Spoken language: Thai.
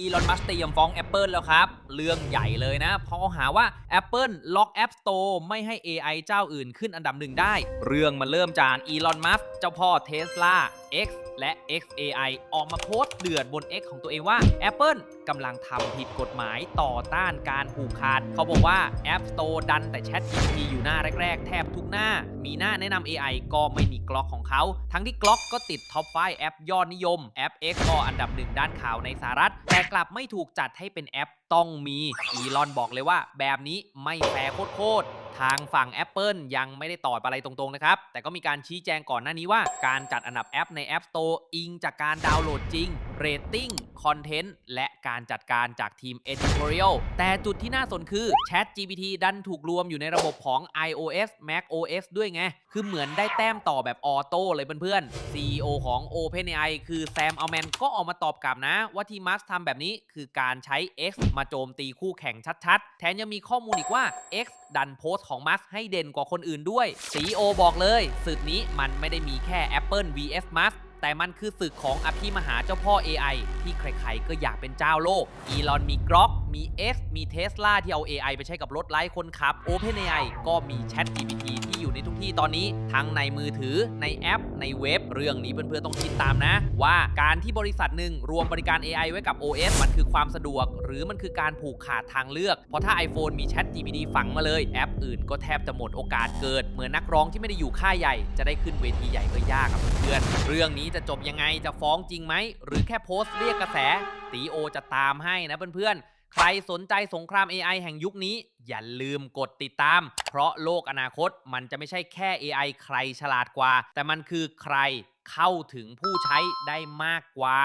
อีลอน มัสเตรียมฟ้อง Apple แล้วครับ เรื่องใหญ่เลยนะ เพราะเขาหาว่า Apple ล็อก App Store ไม่ให้ AI เจ้าอื่นขึ้นอันดับหนึ่งได้ เรื่องมันเริ่มจากอีลอน มัสเจ้าพ่อเทสลา X และ XAI ออกมาโพสต์เดือดบน X ของตัวเองว่า Apple กำลังทำผิดกฎหมายต่อต้านการผูกขาด เขาบอกว่า App Store ดันแต่ Chat GPT อยู่หน้าแรก ๆ แทบทุกหน้า มีหน้าแนะนำ AI ก็ไม่มีกล็อกของเขา ทั้งที่กล็อกก็ติดท็อปไฟแอปยอดนิยมแอป X ก็อันดับหนึ่งด้านข่าวในสหรัฐ แต่กลับไม่ถูกจัดให้เป็นแอปต้องมีอีลอนบอกเลยว่า แบบนี้ไม่แฟร์โคตรทางฝั่ง Apple ยังไม่ได้ตอบอะไรตรงๆนะครับ แต่ก็มีการชี้แจงก่อนหน้านี้ว่า การจัดอันดับแอปใน App Store อิงจากการดาวน์โหลดจริงเรตติ้งคอนเทนต์และ การจัดการจากทีม Editorial แต่จุดที่น่าสนคือ Chat GPT ดันถูกรวมอยู่ในระบบของ iOS Mac OS ด้วยไง คือเหมือนได้แต้มต่อแบบออโต้เลยเพื่อนๆ CEO ของ OpenAI คือแซมอัลแมนก็ออกมาตอบกลับนะ ว่าที่มัสทำแบบนี้คือการใช้ X มาโจมตีคู่แข่งชัดๆ แถมยังมีข้อมูลอีกว่า X ดันโพสต์ของมัสให้เด่นกว่าคนอื่นด้วย CEO บอกเลยศึกนี้มันไม่ได้มีแค่ Apple vs มัส แต่มันคือศึกของอภิมหาเจ้าพ่อ AI ที่ใครๆก็อยากเป็นเจ้าโลก อีลอนมีกรอก มี X มีเทสลาที่เอา AI ไปใช้กับรถไร้คนขับ OpenAI ก็มี Chat GPT ที่อยู่ในทุกที่ตอนนี้ ทั้งในมือถือในแอป ในเว็บ เรื่องนี้เพื่อนๆต้องคิดตามนะ ว่าการที่บริษัทหนึ่งรวมบริการ AI ไว้กับ OS มันคือความสะดวก หรือมันคือการผูกขาดทางเลือก เพราะถ้า iPhone มี Chat GPT ฝังมาเลย แอปอื่นก็แทบจะหมดโอกาสเกิด เหมือนนักร้องที่ไม่ได้อยู่ค่ายใหญ่ จะได้ขึ้นเวทีใหญ่ก็ยากครับเพื่อนเรื่องนี้จะจบยังไงจะฟ้องจริงไหมหรือแค่โพสต์เรียกกระแสตีโอจะตามให้นะเพื่อนๆ ใครสนใจสงคราม AI แห่งยุคนี้ อย่าลืมกดติดตาม เพราะโลกอนาคตมันจะไม่ใช่แค่ AI ใครฉลาดกว่า แต่มันคือใครเข้าถึงผู้ใช้ได้มากกว่า